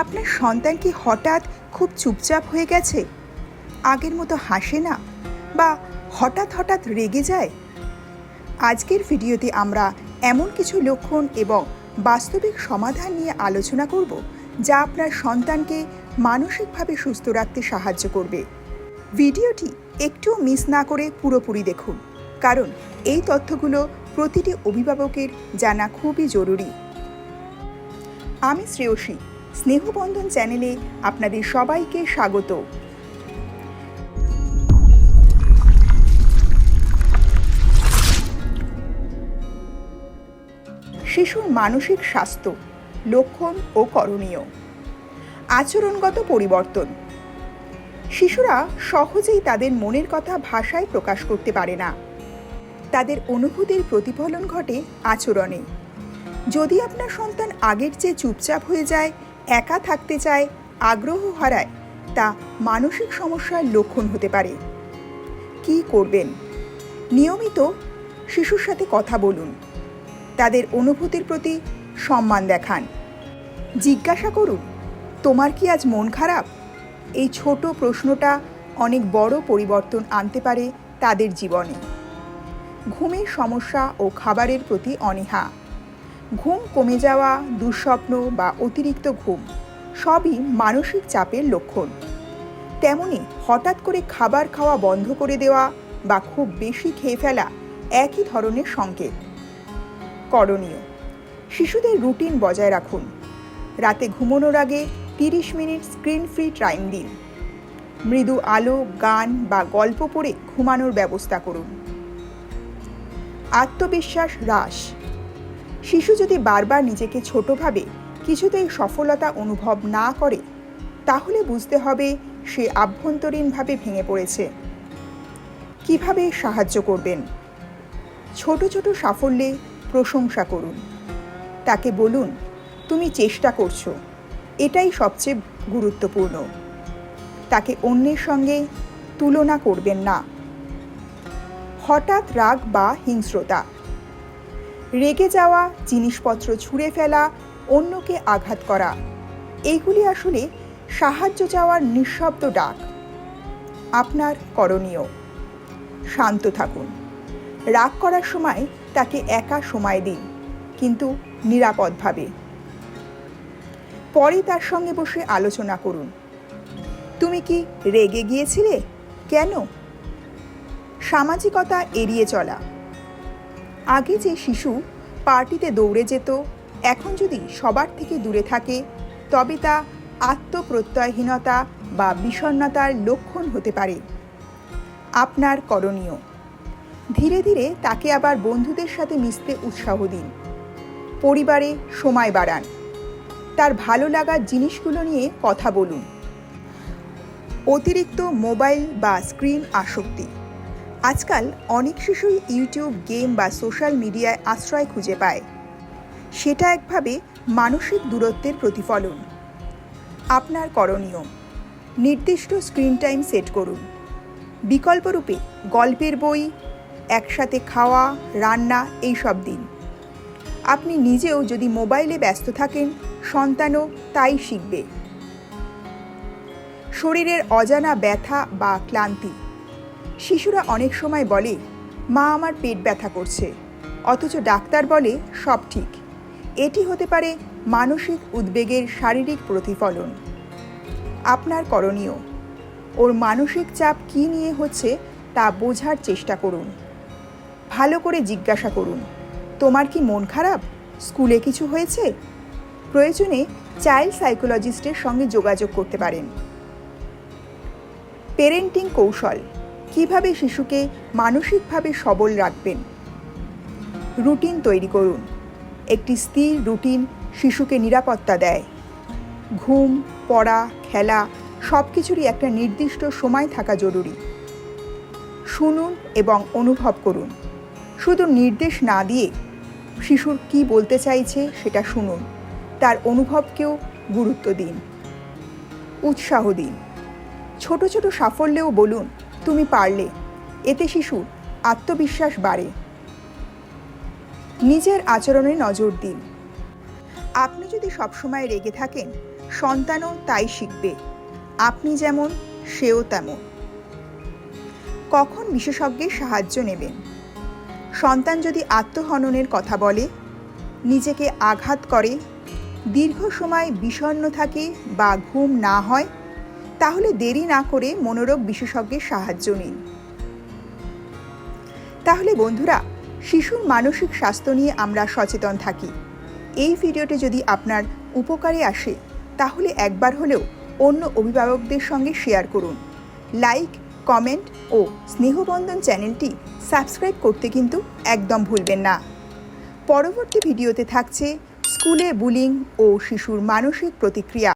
আপনার সন্তান কি হঠাৎ খুব চুপচাপ হয়ে গেছে? আগের মতো হাসে না? বা হঠাৎ হঠাৎ রেগে যায়? আজকের ভিডিওতে আমরা এমন কিছু লক্ষণ এবং বাস্তবিক সমাধান নিয়ে আলোচনা করব যা আপনার সন্তানকে মানসিকভাবে সুস্থ রাখতে সাহায্য করবে। ভিডিওটি একটুও মিস না করে পুরোপুরি দেখুন, কারণ এই তথ্যগুলো প্রতিটি অভিভাবকের জানা খুবই জরুরি। আমি শ্রেয়সী স্নেহবন্ধন চ্যানেলে আপনাদের সবাইকে স্বাগত। শিশুর মানসিক স্বাস্থ্য লক্ষণ ও করণীয়। আচরণগত পরিবর্তন। শিশুরা সহজেই তাদের মনের কথা ভাষায় প্রকাশ করতে পারে না। তাদের অনুভূতির প্রতিফলন ঘটে আচরণে। যদি আপনার সন্তান আগের চেয়ে চুপচাপ হয়ে যায় একা থাকতে চায়, আগ্রহ হারায়, তা মানসিক সমস্যার লক্ষণ হতে পারে। কি করবেন? নিয়মিত শিশুর সাথে কথা বলুন। তাদের অনুভূতির প্রতি সম্মান দেখান। জিজ্ঞাসা করুন, তোমার কি আজ মন খারাপ? এই ছোট প্রশ্নটা অনেক বড় পরিবর্তন আনতে পারে তাদের জীবনে। ঘুমের সমস্যা ও খাবারের প্রতি অনীহা। ঘুম কমে যাওয়া, দুঃস্বপ্ন বা অতিরিক্ত ঘুম, সবই মানসিক চাপের লক্ষণ। তেমনি হঠাৎ করে খাবার খাওয়া বন্ধ করে দেওয়া বা খুব বেশি খেয়ে ফেলা একই ধরনের সংকেত। করণীয়, শিশুদের রুটিন বজায় রাখুন। রাতে ঘুমানোর আগে তিরিশ মিনিট স্ক্রিন ফ্রি টাইম দিন। মৃদু আলো, গান বা গল্প পড়ে ঘুমানোর ব্যবস্থা করুন। আত্মবিশ্বাস হ্রাস। শিশু যদি বারবার নিজেকে ছোট ভাবে কিছুতেই সফলতা অনুভব না করে, তাহলে বুঝতে হবে সে আভ্যন্তরীণভাবে ভেঙে পড়েছে। কীভাবে সাহায্য করবেন? ছোট ছোট সাফল্যে প্রশংসা করুন। তাকে বলুন, তুমি চেষ্টা করছ। এটাই সবচেয়ে গুরুত্বপূর্ণ। তাকে অন্যের সঙ্গে তুলনা করবেন না। হঠাৎ রাগ বা হিংস্রতা রেগে যাওয়া, জিনিসপত্র ছুঁড়ে ফেলা, অন্যকে আঘাত করা এইগুলি আসলে সাহায্য চাওয়ার নিঃশব্দ ডাক। আপনার করণীয়। শান্ত থাকুন। রাগ করার সময় তাকে একা সময় দিন, কিন্তু নিরাপদভাবে। পরে তার সঙ্গে বসে আলোচনা করুন। তুমি কি রেগে গিয়েছিলে? কেন? সামাজিকতা এড়িয়ে চলা। আগে যে শিশু পার্টিতে দৌড়ে যেত, এখন যদি সবার থেকে দূরে থাকে, তবে তা আত্মপ্রত্যয়হীনতা বা বিষণ্ণতার লক্ষণ হতে পারে। আপনার করণীয়। ধীরে ধীরে তাকে আবার বন্ধুদের সাথে মিশতে উৎসাহ দিন। পরিবারে সময় বাড়ান। তার ভালো লাগার জিনিসগুলো নিয়ে কথা বলুন। অতিরিক্ত মোবাইল বা স্ক্রিন আসক্তি। আজকাল অনেক শিশুই ইউটিউব, গেম বা সোশ্যাল মিডিয়ায় আশ্রয় খুঁজে পায়। সেটা একভাবে মানসিক দূরত্বের প্রতিফলন। আপনার করণীয়, নির্দিষ্ট স্ক্রিন টাইম সেট করুন। বিকল্পরূপে গল্পের বই, একসাথে খাওয়া, রান্না এই সব দিন। আপনি নিজেও যদি মোবাইলে ব্যস্ত থাকেন, সন্তানও তাই শিখবে। শরীরের অজানা ব্যথা বা ক্লান্তি শিশুরা অনেক সময় বলে, মা আমার পেট ব্যথা করছে। অথচ ডাক্তার বলে, সব ঠিক। এটি হতে পারে মানসিক উদ্বেগের শারীরিক প্রতিফলন। আপনার করণীয়, ওর মানসিক চাপ কী নিয়ে হচ্ছে তা বোঝার চেষ্টা করুন। ভালো করে জিজ্ঞাসা করুন, তোমার কি মন খারাপ? স্কুলে কিছু হয়েছে? প্রয়োজনে চাইল্ড সাইকোলজিস্টের সঙ্গে যোগাযোগ করতে পারেন। পেরেন্টিং কৌশল কীভাবে শিশুকে মানসিকভাবে সবল রাখবেন? রুটিন তৈরি করুন। একটি স্থির রুটিন শিশুকে নিরাপত্তা দেয়। ঘুম, পড়া, খেলা সব কিছুরই একটা নির্দিষ্ট সময় থাকা জরুরি। শুনুন এবং অনুভব করুন। শুধু নির্দেশ না দিয়ে শিশুর কি বলতে চাইছে সেটা শুনুন। তার অনুভবকেও গুরুত্ব দিন। উৎসাহ দিন। ছোট ছোট সাফল্যেও বলুন তুমি পারলে। এতে শিশুর আত্মবিশ্বাস বাড়ে। নিজের আচরণে নজর দিন। আপনি যদি সবসময় রেগে থাকেন, সন্তানও তাই শিখবে। আপনি যেমন, সেও তেমন। কখন বিশেষজ্ঞের সাহায্য নেবেন? সন্তান যদি আত্মহননের কথা বলে, নিজেকে আঘাত করে, দীর্ঘ সময় বিষণ্ণ থাকে বা ঘুম না হয় তাহলে দেরি না করে মনোরোগ বিশেষজ্ঞের সাহায্য নিন। তাহলে বন্ধুরা, শিশুর মানসিক স্বাস্থ্য নিয়ে আমরা সচেতন থাকি। এই ভিডিওটি যদি আপনার উপকারে আসে, তাহলে একবার হলেও অন্য অভিভাবকদের সঙ্গে শেয়ার করুন। লাইক, কমেন্ট ও স্নেহবন্ধন চ্যানেলটি সাবস্ক্রাইব করতে কিন্তু একদম ভুলবেন না। পরবর্তী ভিডিওতে থাকছে স্কুলে বুলিং ও শিশুর মানসিক প্রতিক্রিয়া.